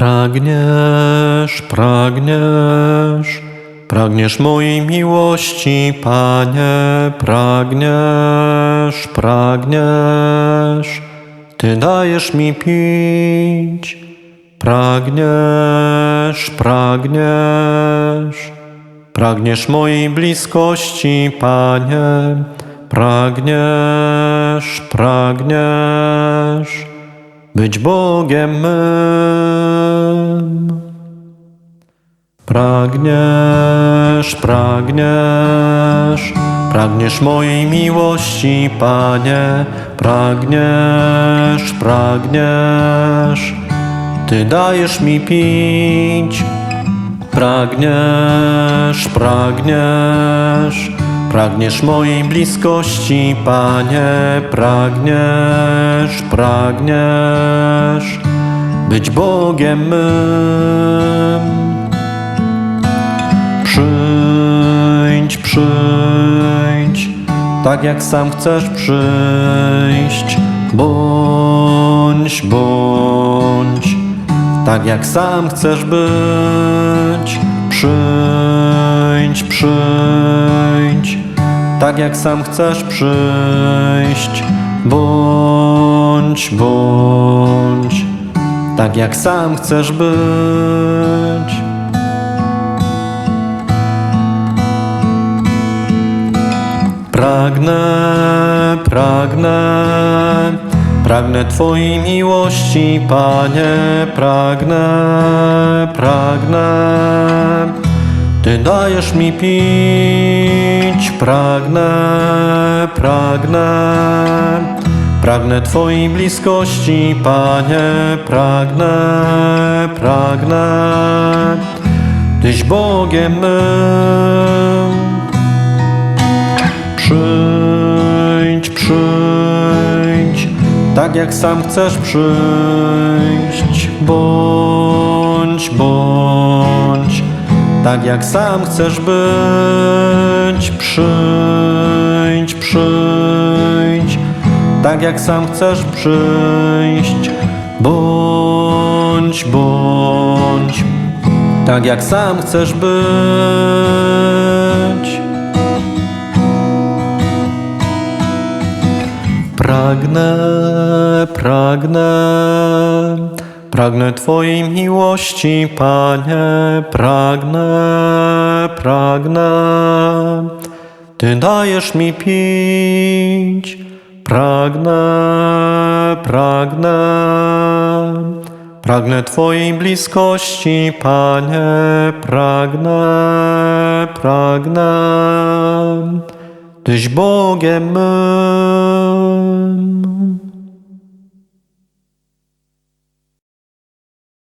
Pragniesz, pragniesz, pragniesz mojej miłości, Panie, pragniesz, pragniesz, Ty dajesz mi pić. Pragniesz, pragniesz, pragniesz mojej bliskości, Panie, pragniesz, pragniesz być Bogiem mym. Pragniesz, pragniesz, pragniesz mojej miłości, Panie, pragniesz, pragniesz, Ty dajesz mi pić. Pragniesz, pragniesz, pragniesz mojej bliskości, Panie, pragniesz, pragniesz być Bogiem mym. Przyjdź, tak jak sam chcesz przyjść. Bądź, bądź, tak jak sam chcesz być. Przyjdź, przyjdź, tak jak sam chcesz przyjść. Bądź, bądź, tak jak sam chcesz być. Pragnę, pragnę, pragnę Twojej miłości, Panie, pragnę, pragnę. Ty dajesz mi pić, pragnę, pragnę. Pragnę Twojej bliskości, Panie, pragnę, pragnę. Tyś Bogiem mym. Przyjdź, tak jak sam chcesz przyjść. Bądź, bądź, tak jak sam chcesz być. Przyjdź, przyjdź, tak jak sam chcesz przyjść. Bądź, bądź, tak jak sam chcesz być. Pragnę, pragnę, pragnę Twojej miłości, Panie, pragnę, pragnę. Ty dajesz mi pić, pragnę, pragnę. Pragnę Twojej bliskości, Panie, pragnę, pragnę. Tyś Bogiem.